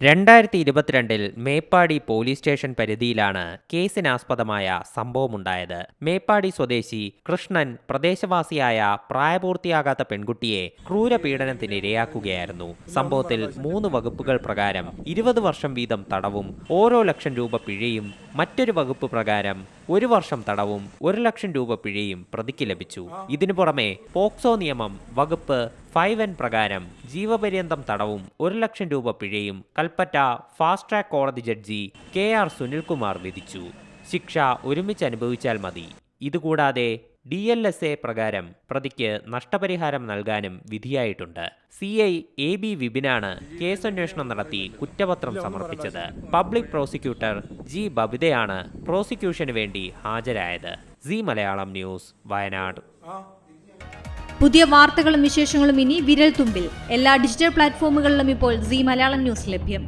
രണ്ടായിരത്തി ഇരുപത്തിരണ്ടിൽ Meppadi police station പരിധിയിലാണ് കേസിനാസ്പദമായ സംഭവമുണ്ടായത്. മേപ്പാടി സ്വദേശി കൃഷ്ണൻ പ്രദേശവാസിയായ പ്രായപൂർത്തിയാകാത്ത പെൺകുട്ടിയെ ക്രൂരപീഡനത്തിന് ഇരയാക്കുകയായിരുന്നു. സംഭവത്തിൽ മൂന്ന് വകുപ്പുകൾ പ്രകാരം ഇരുപത് വർഷം വീതം തടവും ഓരോ ലക്ഷം രൂപ പിഴയും മറ്റൊരു വകുപ്പ് പ്രകാരം ഒരു വർഷം തടവും ഒരു ലക്ഷം രൂപ പിഴയും പ്രതിക്ക് ലഭിച്ചു. ഇതിനു പുറമെ പോക്സോ നിയമം വകുപ്പ് ഫൈവ് എൻ പ്രകാരം ജീവപര്യന്തം തടവും ഒരു ലക്ഷം രൂപ പിഴയും കൽപ്പറ്റ ഫാസ്റ്റ് ട്രാക്ക് കോടതി ജഡ്ജി കെ ആർ സുനിൽകുമാർ വിധിച്ചു. ശിക്ഷ ഒരുമിച്ച് അനുഭവിച്ചാൽ മതി. ഇതുകൂടാതെ ഡി എൽ എസ് എ പ്രകാരം പ്രതിക്ക് നഷ്ടപരിഹാരം നൽകാനും വിധിയായിട്ടുണ്ട്. സി ഐ എ ബി വിപിനാണ് കേസന്വേഷണം നടത്തി കുറ്റപത്രം സമർപ്പിച്ചത്. പബ്ലിക് പ്രോസിക്യൂട്ടർ ജി ബബിതയാണ് പ്രോസിക്യൂഷന് വേണ്ടി ഹാജരായത്. C Malayalam news Wayanad. പുതിയ വാർത്തകളും വിശേഷങ്ങളും ഇനി വിരൽ തുമ്പിൽ എല്ലാ ഡിജിറ്റൽ പ്ലാറ്റ്ഫോമുകളിലും ഇപ്പോൾ സി മലയാളം ന്യൂസ് ലഭ്യം.